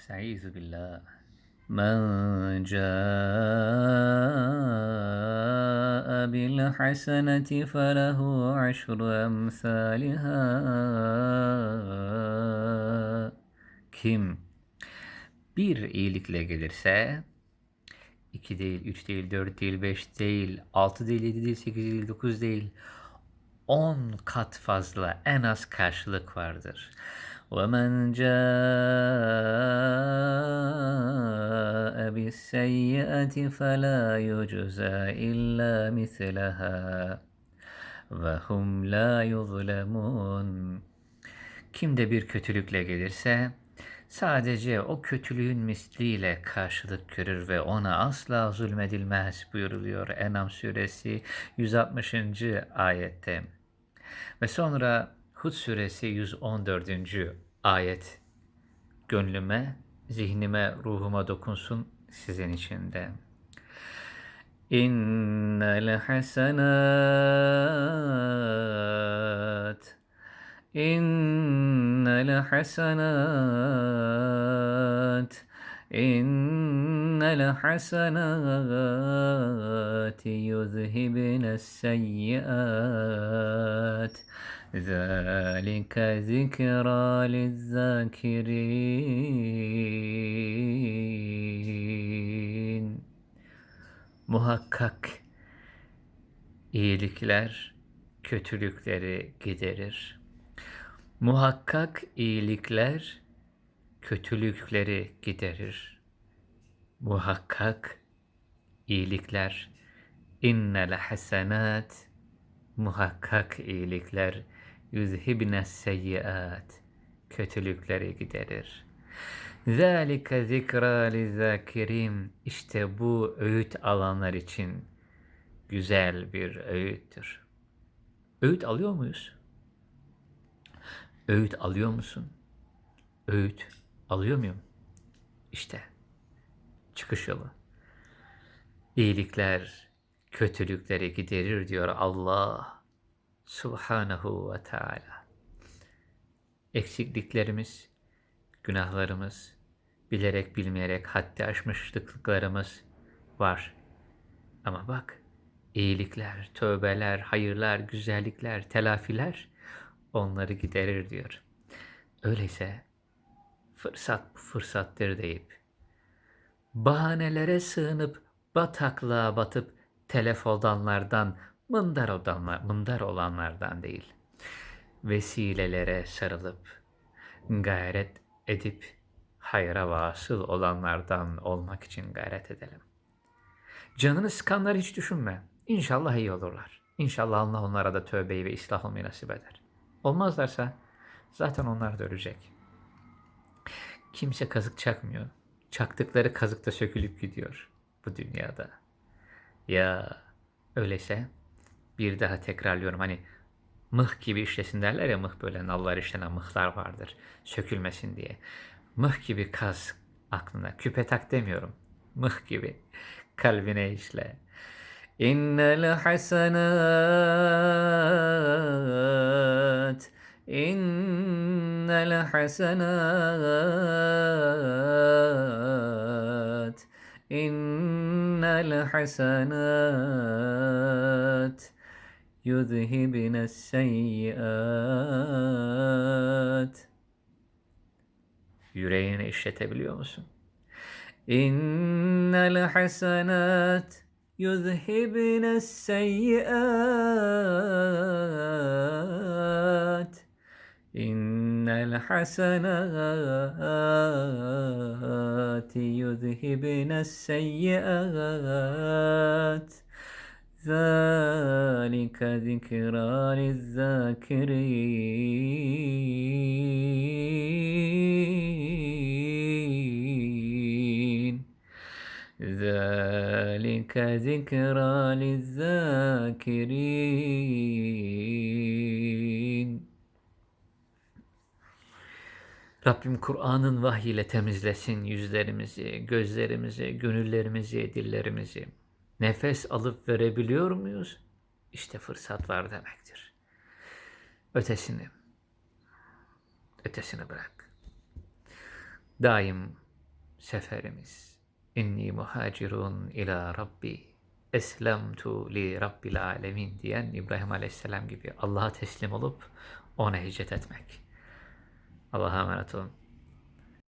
Estaizu billah. Men ca'e bil haseneti felehu aşru emsaliha. Kim bir iyilikle gelirse iki değil, üç değil, dört değil, beş değil, altı değil, yedi değil, sekiz değil, dokuz değil, on kat fazla en az karşılık vardır. وَمَنْ جَاءَ بِالسَّيِّئَةِ فَلَا يُجْزَى إِلَّا مِثْلَهَا وَهُمْ لَا يُظْلَمُونَ Kim de bir kötülükle gelirse sadece o kötülüğün misliyle karşılık görür ve ona asla zulmedilmez buyuruluyor Enam suresi 160. ayette. Ve sonra Hud suresi 114. ayet gönlüme, zihnime, ruhuma dokunsun sizin için de. İnnel hasenat İnnel hasenat İnnel hasenat yuzhibne seyyiat ذلك ذكرى للذاكرين Muhakkak iyilikler kötülükleri giderir. Muhakkak iyilikler kötülükleri giderir. Muhakkak iyilikler innel hasenat muhakkak iyilikler yüzhibne seyyiat kötülükleri giderir. Zalike zikra lizakirim işte bu öğüt alanlar için güzel bir öğüttür. Öğüt alıyor muyuz? Öğüt alıyor musun? Öğüt alıyor muyum? İşte çıkış yolu. İyilikler kötülükleri giderir diyor Allah Subhanahu ve Teala. Eksikliklerimiz, günahlarımız, bilerek bilmeyerek haddi aşmışlıklarımız var. Ama bak, iyilikler, tövbeler, hayırlar, güzellikler, telafiler onları giderir diyor. Öyleyse fırsat bu fırsattır deyip bahanelere sığınıp bataklığa batıp telef olanlardan, mındar, olanlar, mındar olanlardan değil. Vesilelere sarılıp, gayret edip, hayra vasıl olanlardan olmak için gayret edelim. Canını sıkanları hiç düşünme. İnşallah iyi olurlar. İnşallah Allah onlara da tövbeyi ve ıslah olmayı nasip eder. Olmazlarsa zaten onlar da ölecek. Kimse kazık çakmıyor. Çaktıkları kazıkta sökülüp gidiyor bu dünyada. Ya öyleyse bir daha tekrarlıyorum hani mıh gibi işlesin derler ya mıh böyle nallar işlenen mıhlar vardır sökülmesin diye. Mıh gibi kaz aklına küpe tak demiyorum. Mıh gibi kalbine işle. İnnel hasenat İnnel hasenat İnnel hasenat yuzhibne seyyiat Yüreğini işletebiliyor musun? İnnel hasenat yuzhibne seyyiat İnnel hasenat yuzhibne seyyiat ذلك ذكرى للذاكرين ذلك ذكرى للذاكرين Rabbim Kur'an'ın vahyiyle temizlesin yüzlerimizi, gözlerimizi, gönüllerimizi, dillerimizi. Nefes alıp verebiliyor muyuz? İşte fırsat var demektir. Ötesini, ötesini bırak. Daim seferimiz. İnni muhacirun ila Rabbi. Eslemtu li Rabbil alemin diyen İbrahim Aleyhisselam gibi Allah'a teslim olup ona hicret etmek. Allah'a emanet olun.